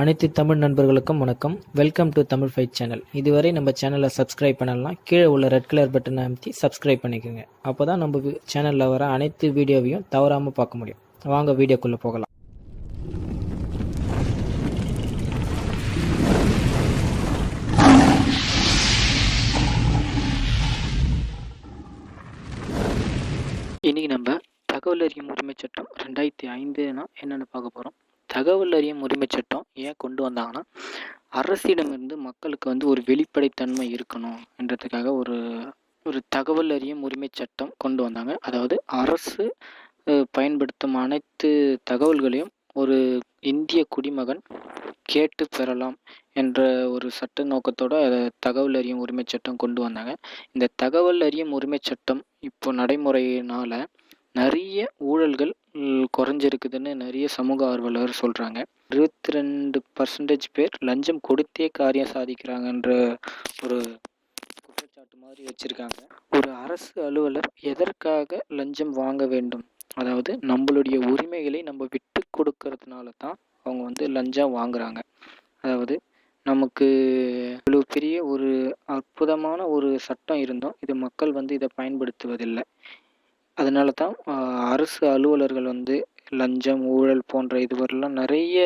அனைத்து தமிழ் நண்பர்களுக்கும் வணக்கம். Welcome to Tamil fight channel இதுவரை நம்ம சேனலை சப்ஸ்கிரைப் பண்ணலாம் கீழே உள்ள ரெட் கலர் பட்டனை அமைத்தி சப்ஸ்கிரைப் பண்ணிக்கோங்க. அப்போ தான் நம்ம சேனலில் வர அனைத்து வீடியோவையும் தவறாமல் பார்க்க முடியும். வாங்க வீடியோக்குள்ளே போகலாம். இன்றைக்கி நம்ம தகவல் அறியும் உரிமை சட்டம் ரெண்டாயிரத்தி ஐந்துனா என்னென்னு பார்க்க போகிறோம் தகவல் அறியும் உரிமை சட்டம் ஏன் கொண்டு வந்தாங்கன்னா அரசிடமிருந்து மக்களுக்கு வந்து ஒரு வெளிப்படைத்தன்மை இருக்கணும் என்றதுக்காக ஒரு ஒரு தகவல் அறியும் உரிமை சட்டம் கொண்டு வந்தாங்க. அதாவது அரசு பயன்படுத்தும் அனைத்து தகவல்களையும் ஒரு இந்திய குடிமகன் கேட்டு பெறலாம் என்ற ஒரு சட்ட நோக்கத்தோட தகவல் அறியும் உரிமை சட்டம் கொண்டு வந்தாங்க. இந்த தகவல் அறியும் உரிமை சட்டம் இப்போ நடைமுறையினால நிறைய ஊழல்கள் குறைஞ்சிருக்குதுன்னு நிறைய சமூக ஆர்வலர் சொல்கிறாங்க இருபத்தி ரெண்டு பர்சன்டேஜ் பேர் லஞ்சம் கொடுத்தே காரியம் சாதிக்கிறாங்கன்ற ஒரு குற்றச்சாட்டு மாதிரி வச்சுருக்காங்க. ஒரு அரசு அலுவலர் எதற்காக லஞ்சம் வாங்க வேண்டும்? அதாவது நம்மளுடைய உரிமைகளை நம்ம விட்டு கொடுக்கறதுனால தான் அவங்க வந்து லஞ்சம் வாங்குறாங்க. அதாவது நமக்கு இவ்வளோ பெரிய ஒரு அற்புதமான ஒரு சட்டம் இருந்தோம். இது மக்கள் வந்து இதை பயன்படுத்துவதில்லை. அதனால தான் அரசு அலுவலர்கள் வந்து லஞ்சம் ஊழல் போன்ற இதுவரெல்லாம் நிறைய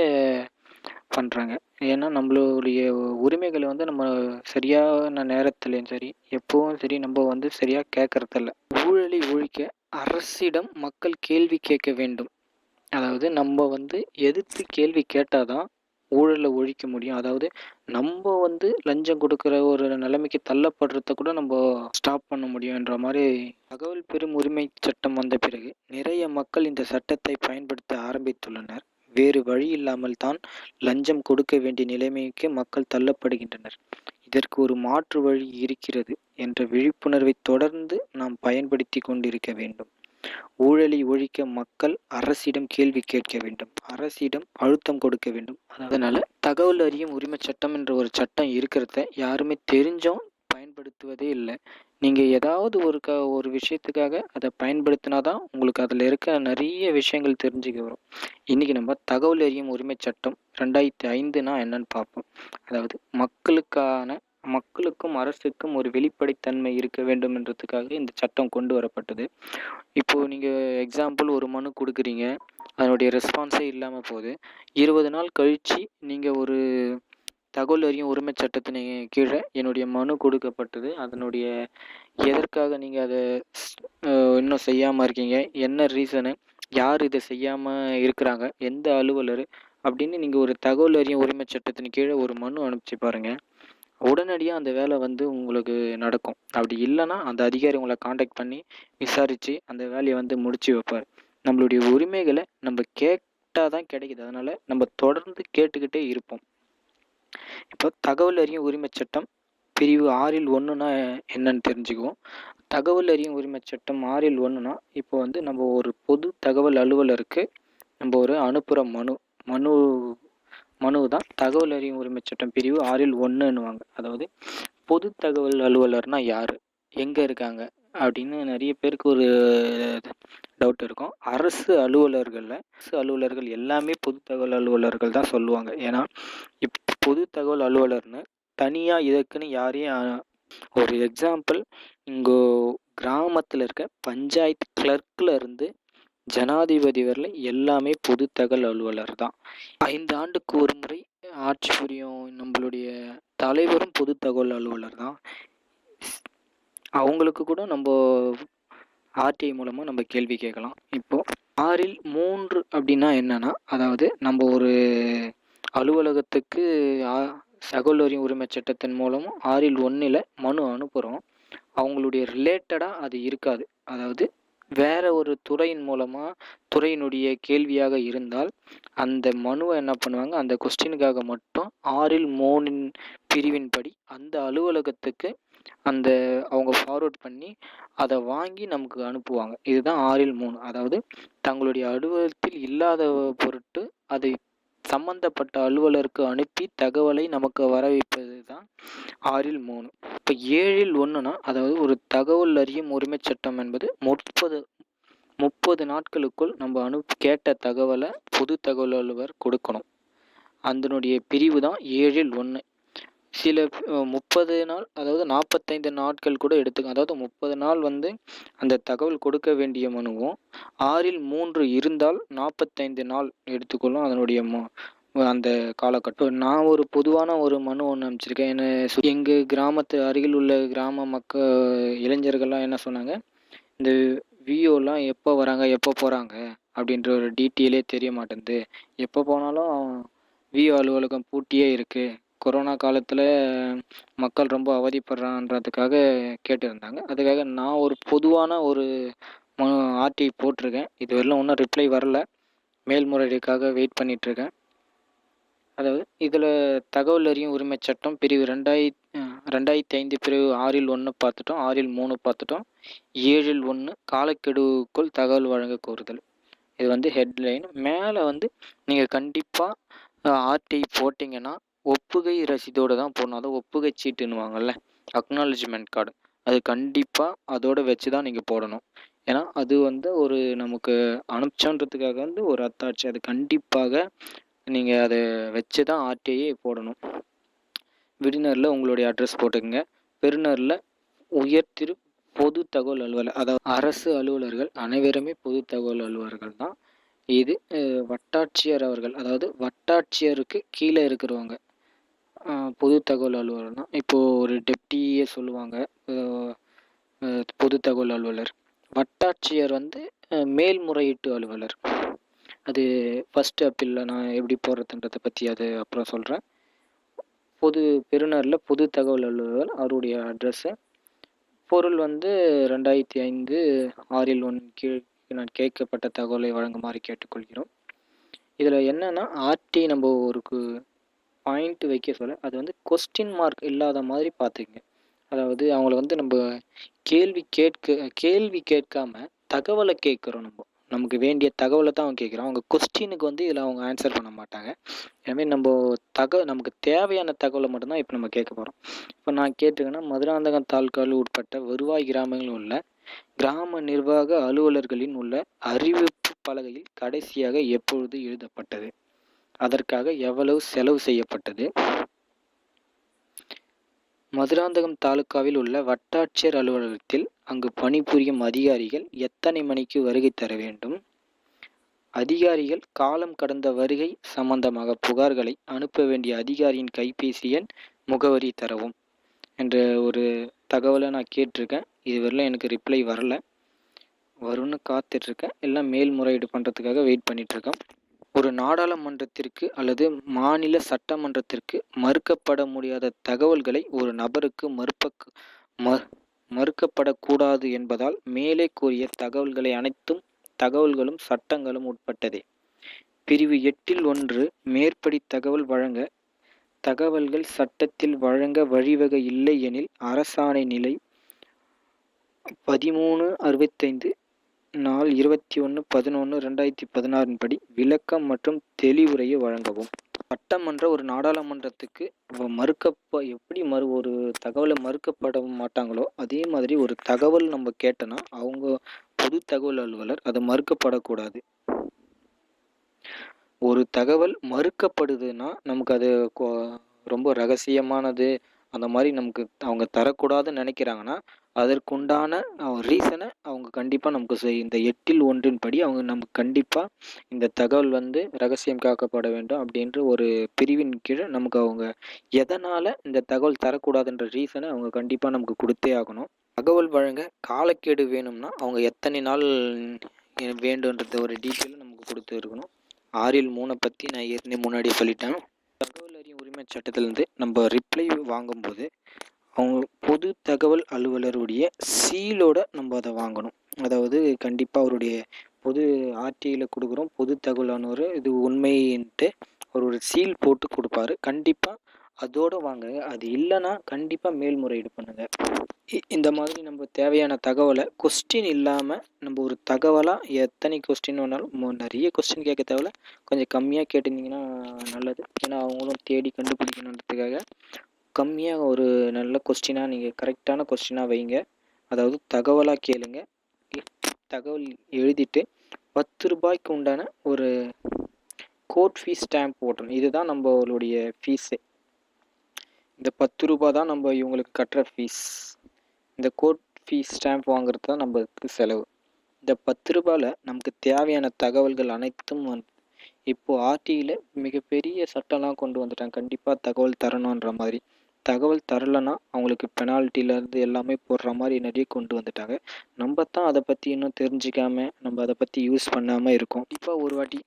பண்ணுறாங்க ஏன்னா நம்மளுடைய உரிமைகளை வந்து நம்ம சரியான நேரத்துலேயும் சரி எப்பவும் சரி நம்ம வந்து சரியாக கேட்கறதில்ல ஊழலை ஒழிக்க அரசிடம் மக்கள் கேள்வி கேட்க வேண்டும். அதாவது நம்ம வந்து எதிர்த்து கேள்வி கேட்டால் தான் ஊழலை ஒழிக்க முடியும். அதாவது நம்ம வந்து லஞ்சம் கொடுக்குற ஒரு நிலைமைக்கு தள்ளப்படுறத கூட நம்ம ஸ்டாப் பண்ண முடியுன்ற மாதிரி தகவல் பெறும் உரிமை சட்டம் வந்த பிறகு நிறைய மக்கள் இந்த சட்டத்தை பயன்படுத்த ஆரம்பித்துள்ளனர். வேறு வழி இல்லாமல் தான் லஞ்சம் கொடுக்க வேண்டிய நிலைமைக்கு மக்கள் தள்ளப்படுகின்றனர். இதற்கு ஒரு மாற்று வழி இருக்கிறது என்ற விழிப்புணர்வை தொடர்ந்து நாம் பயன்படுத்தி கொண்டிருக்க வேண்டும். ஊழலை ஒழிக்க மக்கள் அரசிடம் கேள்வி கேட்க வேண்டும். அரசிடம் அழுத்தம் கொடுக்க வேண்டும். அதனால தகவல் அறியும் உரிமை சட்டம் என்ற ஒரு சட்டம் இருக்கிறத யாருமே தெரிஞ்சும் பயன்படுத்துவதே இல்லை. நீங்கள் ஏதாவது ஒரு க ஒரு விஷயத்துக்காக அதை பயன்படுத்தினா தான் உங்களுக்கு அதில் இருக்க நிறைய விஷயங்கள் தெரிஞ்சுக்க வரும். இன்றைக்கி நம்ம தகவல் அறியும் உரிமை சட்டம் ரெண்டாயிரத்தி ஐந்துனா என்னன்னு பார்ப்போம். அதாவது மக்களுக்கான மக்களுக்கும் அரசுக்கும் ஒரு வெளிப்படைத்தன்மை இருக்க வேண்டும்ன்றதுக்காக இந்த சட்டம் கொண்டு வரப்பட்டது. இப்போது நீங்கள் எக்ஸாம்பிள் ஒரு மனு கொடுக்குறீங்க. அதனுடைய ரெஸ்பான்ஸே இல்லாமல் போகுது. இருபது நாள் கழித்து நீங்கள் ஒரு தகவல் அறியும் உரிமை சட்டத்தின் கீழே என்னுடைய மனு கொடுக்கப்பட்டது. அதனுடைய எதற்காக நீங்கள் அதை இன்னும் செய்யாமல் இருக்கீங்க? என்ன ரீசனு யார் இதை செய்யாமல் இருக்கிறாங்க? எந்த அலுவலர்? அப்படின்னு நீங்கள் ஒரு தகவல் அறியும் உரிமை சட்டத்தின் கீழே ஒரு மனு அனுப்பிச்சு பாருங்கள் உடனடியாக அந்த வேலை வந்து உங்களுக்கு நடக்கும். அப்படி இல்லைன்னா அந்த அதிகாரி உங்களை காண்டாக்ட் பண்ணி விசாரித்து அந்த வேலையை வந்து முடிச்சு வைப்பார். நம்மளுடைய உரிமைகளை நம்ம கேட்டால் தான் கிடைக்குது. அதனால் நம்ம தொடர்ந்து கேட்டுக்கிட்டே இருப்போம். இப்போ தகவல் அறியும் உரிமை சட்டம் பிரிவு ஆறில் ஒன்றுனா என்னன்னு தெரிஞ்சுக்குவோம். தகவல் அறியும் உரிமை சட்டம் ஆறில் ஒன்றுனா இப்போ வந்து நம்ம ஒரு பொது தகவல் அலுவலருக்கு நம்ம ஒரு அனுப்புகிற மனு மனு மனு தான் தகவல் அறியும் உரிமை சட்டம் பிரிவு ஆறில் ஒன்றுன்னுவாங்க அதாவது பொது தகவல் அலுவலர்னா யார்? எங்கே இருக்காங்க? அப்படின்னு நிறைய பேருக்கு ஒரு டவுட் இருக்கும். அரசு அலுவலர்களில் அரசு அலுவலர்கள் எல்லாமே பொது தகவல் அலுவலர்கள் தான் சொல்லுவாங்க. ஏன்னா இப் பொது தகவல் அலுவலர்னு தனியாக இதுக்குன்னு யாரையும் ஒரு எக்ஸாம்பிள் இங்கே கிராமத்தில் இருக்க பஞ்சாயத்து கிளர்க்கில் இருந்து ஜனாதிபதி வரல எல்லாமே பொது தகவல் அலுவலர் தான். ஐந்து ஆண்டுக்கு ஒரு முறை ஆட்சி புரியும் நம்மளுடைய தலைவரும் பொது தகவல் அலுவலர் தான். அவங்களுக்கு கூட நம்ம ஆர்டிஐ மூலமாக நம்ம கேள்வி கேட்கலாம். இப்போது ஆறில் மூன்று அப்படின்னா என்னன்னா அதாவது நம்ம ஒரு அலுவலகத்துக்கு ஆ- தகவல் அறியும் உரிமை சட்டத்தின் மூலமும் ஆறில் ஒன்றில் மனு அனுப்புகிறோம் அவங்களுடைய ரிலேட்டடாக அது இருக்காது. அதாவது வேற ஒரு துறையின் மூலமாக துறையினுடைய கேள்வியாக இருந்தால் அந்த மனுவை என்ன பண்ணுவாங்க? அந்த கொஸ்டினுக்காக மட்டும் ஆறில் மூணின் பிரிவின்படி அந்த அலுவலகத்துக்கு அந்த அவங்க ஃபார்வர்ட் பண்ணி அதை வாங்கி நமக்கு அனுப்புவாங்க. இதுதான் ஆறில் மூணு. அதாவது தங்களுடைய அலுவலகத்தில் இல்லாத பொருட்டு அதை சம்பந்தப்பட்ட அலுவலருக்கு அனுப்பி தகவலை நமக்கு வர வைப்பது தான் ஆறில் மூணு. இப்போ ஏழில் ஒன்றுனா அதாவது ஒரு தகவல் அறியும் உரிமை சட்டம் என்பது முப்பது முப்பது நாட்களுக்குள் நம்ம அனு கேட்ட தகவலை பொது தகவல் அலுவலர் கொடுக்கணும். அதனுடைய பிரிவு தான் ஏழில் ஒன்று சில முப்பது நாள் அதாவது நாற்பத்தைந்து நாட்கள் கூட எடுத்துக்கும் அதாவது முப்பது நாள் வந்து அந்த தகவல் கொடுக்க வேண்டிய மனுவும் ஆறில் மூன்று இருந்தால் நாற்பத்தைந்து நாள் எடுத்துக்கொள்ளும் அதனுடைய அந்த காலகட்டம். நான் ஒரு பொதுவான ஒரு மனு ஒன்று அனுப்பிச்சிருக்கேன். என்ன எங்கள் கிராமத்து அருகில் உள்ள கிராம மக்கள் இளைஞர்கள்லாம் என்ன சொன்னாங்க? இந்த விஓலாம் எப்போ வராங்க எப்போ போகிறாங்க அப்படின்ற ஒரு டீட்டெயிலே தெரிய மாட்டேங்குது எப்போ போனாலும் விஓ அலுவலகம் பூட்டியே இருக்குது கொரோனா காலத்தில் மக்கள் ரொம்ப அவதிப்படுறான்றதுக்காக கேட்டிருந்தாங்க. அதுக்காக நான் ஒரு பொதுவான ஒரு ஆர்டி போட்டிருக்கேன். இது வரலாம் ஒன்றும் ரிப்ளை வரல. மேல்முறையீடுக்காக வெயிட் பண்ணிகிட்ருக்கேன் அதாவது இதில் தகவல் அறியும் உரிமை சட்டம் பிரிவு ரெண்டாயி ரெண்டாயிரத்தி ஐந்து பிரிவு ஆறில் ஒன்று பார்த்துட்டோம் ஆறில் மூணு பார்த்துட்டோம் ஏழில் ஒன்று காலக்கெடுவுக்குள் தகவல் வழங்க கோருதல். இது வந்து ஹெட்லைன் மேலே வந்து நீங்கள் கண்டிப்பாக ஆர்டிஐ போட்டிங்கன்னா ஒப்புகை ரசீதோடு தான் போடணும். அதாவது ஒப்புகை சீட்டுன்னுவாங்கல்ல அக்னாலஜ்மெண்ட் கார்டு அது கண்டிப்பாக அதோடு வச்சு தான் நீங்கள் போடணும். ஏன்னா அது வந்து ஒரு நமக்கு அனுப்பிச்சோன்றதுக்காக வந்து ஒரு அத்தாட்சி. அது கண்டிப்பாக நீங்கள் அதை வச்சு தான் ஆர்டிஐயே போடணும். விடுநரில் உங்களுடைய அட்ரஸ் போட்டுக்கோங்க. பெருநரில் உயர்திரு பொது தகவல் அலுவலர் அதாவது அரசு அலுவலர்கள் அனைவருமே பொது தகவல் அலுவலர்கள் தான். இது வட்டாட்சியர் அவர்கள் அதாவது வட்டாட்சியருக்கு கீழே இருக்கிறவங்க. பொது தகவல் அலுவலர்னா இப்போது ஒரு டெப்டியே சொல்லுவாங்க பொது தகவல் அலுவலர். வட்டாட்சியர் வந்து மேல்முறையீட்டு அலுவலர். அது ஃபஸ்ட் அப்பீலில் நான் எப்படி போடுறதுன்றதை பற்றி அது அப்புறம் சொல்கிறேன் பொது பெருநரில் பொது தகவல் அலுவலர் அவருடைய அட்ரஸ்ஸு பொருள் வந்து ரெண்டாயிரத்தி ஐந்து ஆறில் ஒன் கீழ் நான் கேட்கப்பட்ட தகவலை வழங்குமாறு கேட்டுக்கொள்கிறோம். இதில் என்னென்னா ஆர்டி நம்ம ஒரு பாயிண்ட் வைக்க சொல்ல அது வந்து கொஸ்டின் மார்க் இல்லாத மாதிரி பார்த்துக்குங்க. அதாவது அவங்கள வந்து நம்ம கேள்வி கேட்க கேள்வி கேட்காம தகவலை கேட்குறோம் நம்ம. நமக்கு வேண்டிய தகவலை தான் அவங்க கேட்குறான் அவங்க கொஸ்டினுக்கு வந்து இதில் அவங்க ஆன்சர் பண்ண மாட்டாங்க. எனவே நம்ம தக நமக்கு தேவையான தகவலை மட்டும்தான் இப்போ நம்ம கேட்க போகிறோம் இப்போ நான் கேட்டிருக்கேன்னா மதுராந்தகம் தாலுக்காவில் உட்பட்ட வருவாய் கிராமங்களில் உள்ள கிராம நிர்வாக அலுவலர்களின் உள்ள அறிவிப்பு பலகையில் கடைசியாக எப்பொழுது எழுதப்பட்டது? அதற்காக எவ்வளவு செலவு செய்யப்பட்டது? மதுராந்தகம் தாலுகாவில் உள்ள வட்டாட்சியர் அலுவலகத்தில் அங்கு பணிபுரியும் அதிகாரிகள் எத்தனை மணிக்கு வருகை தர வேண்டும்? அதிகாரிகள் காலம் கடந்த வருகை சம்பந்தமாக புகார்களை அனுப்ப வேண்டிய அதிகாரியின் கைபேசி எண் முகவரி தரவும் என்ற ஒரு தகவலை நான் கேட்டிருக்கேன். இதுவரையிலும் எனக்கு ரிப்ளை வரல. வரும்னு காத்துட்ருக்கேன் எல்லாம் மேல்முறையீடு பண்ணுறதுக்காக வெயிட் பண்ணிகிட்ருக்கேன் ஒரு நாடாளுமன்றத்திற்கு அல்லது மாநில சட்டமன்றத்திற்கு மறுக்கப்பட முடியாத தகவல்களை ஒரு நபருக்கு மறுப்பக் ம மறுக்கப்படக்கூடாது என்பதால் மேலே கூறிய தகவல்களை அனைத்தும் தகவல்களும் சட்டங்களும் உட்பட்டதே. பிரிவு எட்டில் ஒன்று மேற்படி தகவல் வழங்க தகவல்கள் சட்டத்தில் வழங்க வழிவகை இல்லை எனில் அரசாணை நிலை பதிமூணு அறுபத்தைந்து நாள் இருபத்தி ஒன்று பதினொன்று ரெண்டாயிரத்தி பதினாறின் படி விளக்கம் மற்றும் தெளிவுரையை வழங்கவும். சட்டமன்ற ஒரு நாடாளுமன்றத்துக்கு மறுக்கப்ப எப்படி மறு ஒரு தகவலை மறுக்கப்பட மாட்டாங்களோ அதே மாதிரி ஒரு தகவல் நம்ம கேட்டோன்னா அவங்க பொது தகவல் அலுவலர் அது மறுக்கப்படக்கூடாது. ஒரு தகவல் மறுக்கப்படுதுன்னா நமக்கு அது ரொம்ப ரகசியமானது அந்த மாதிரி நமக்கு அவங்க தரக்கூடாதுன்னு நினைக்கிறாங்கன்னா அதற்குண்டான ரீசனை அவங்க கண்டிப்பாக நமக்கு செய் இந்த எட்டில் ஒன்றின் படி அவங்க நமக்கு கண்டிப்பாக இந்த தகவல் வந்து ரகசியம் காக்கப்பட வேண்டும் அப்படின்ற ஒரு பிரிவின் கீழே நமக்கு அவங்க எதனால் இந்த தகவல் தரக்கூடாதுன்ற ரீசனை அவங்க கண்டிப்பாக நமக்கு கொடுத்தே ஆகணும். தகவல் வழங்க காலக்கேடு வேணும்னா அவங்க எத்தனை நாள் வேண்டுன்றத ஒரு டீட்டெயிலும் நமக்கு கொடுத்து இருக்கணும். ஆறில் மூணை பற்றி நான் ஏற்கனவே முன்னாடியே சொல்லிட்டேன். தகவல் சட்டத்திலேருந்து நம்ம ரிப்ளை வாங்கும்போது அவங்க பொது தகவல் அலுவலருடைய சீலோட நம்ம அதை வாங்கணும். அதாவது கண்டிப்பாக அவருடைய பொது ஆர்டிஐயில் கொடுக்குறோம் பொது தகவலானவர் இது உண்மைன்ட்டு அவர் ஒரு சீல் போட்டு கொடுப்பாரு. கண்டிப்பாக அதோடு வாங்க. அது இல்லைன்னா கண்டிப்பாக மேல்முறையீடு பண்ணுங்கள் இந்த மாதிரி நம்ம தேவையான தகவலை கொஸ்டின் இல்லாமல் நம்ம ஒரு தகவலாக எத்தனை கொஸ்டின் வேணாலும் நிறைய கொஸ்டின் கேட்க தேவையில்ல. கொஞ்சம் கம்மியாக கேட்டிருந்தீங்கன்னா நல்லது. ஏன்னா அவங்களும் தேடி கண்டுபிடிக்கணுன்றதுக்காக கம்மியாக ஒரு நல்ல கொஸ்டினாக நீங்கள் கரெக்டான கொஸ்டினாக வைங்க. அதாவது தகவலாக கேளுங்க. தகவல் எழுதிட்டு பத்து ரூபாய்க்கு உண்டான ஒரு கோர்ட் ஃபீஸ் ஸ்டாம்ப் போட்டணும் இதுதான் நம்மளுடைய ஃபீஸே இந்த பத்து ரூபா தான் நம்ம இவங்களுக்கு கட்டுற ஃபீஸ் இந்த கோர்ட் ஃபீஸ் ஸ்டாம்ப் வாங்குறது தான் நம்மளுக்கு செலவு. இந்த பத்து ரூபாயில் நமக்கு தேவையான தகவல்கள் அனைத்தும் வந்து இப்போது ஆர்டியில் மிகப்பெரிய சட்டம்லாம் கொண்டு வந்துட்டாங்க. கண்டிப்பாக தகவல் தரணுன்ற மாதிரி. தகவல் தரலைன்னா அவங்களுக்கு பெனால்ட்டிலேருந்து எல்லாமே போடுற மாதிரி நிறைய கொண்டு வந்துட்டாங்க. நம்ம தான் அதை பற்றி இன்னும் தெரிஞ்சிக்காம நம்ம அதை பற்றி யூஸ் பண்ணாமல் இருக்கோம். இப்போ ஒரு வாட்டி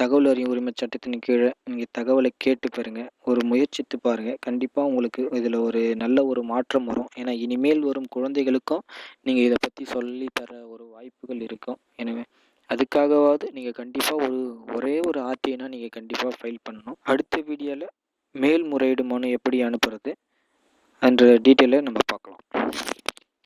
தகவல் அறியும் உரிமை சட்டத்தின் கீழே நீங்கள் தகவலை கேட்டு பாருங்கள் ஒரு முயற்சித்து பாருங்கள் கண்டிப்பாக உங்களுக்கு இதில் ஒரு நல்ல ஒரு மாற்றம் வரும். ஏன்னா இனிமேல் வரும் குழந்தைகளுக்கும் நீங்கள் இதை பற்றி சொல்லி தர ஒரு வாய்ப்புகள் இருக்கும். எனவே அதுக்காகவாவது நீங்கள் கண்டிப்பாக ஒரு ஒரே ஒரு ஆர்டிஐனா நீங்கள் கண்டிப்பாக ஃபைல் பண்ணணும். அடுத்த வீடியோவில் மேல்முறையீடு மனு எப்படி அனுப்புறது என்ற டீட்டெயிலை நம்ம பார்க்கலாம்.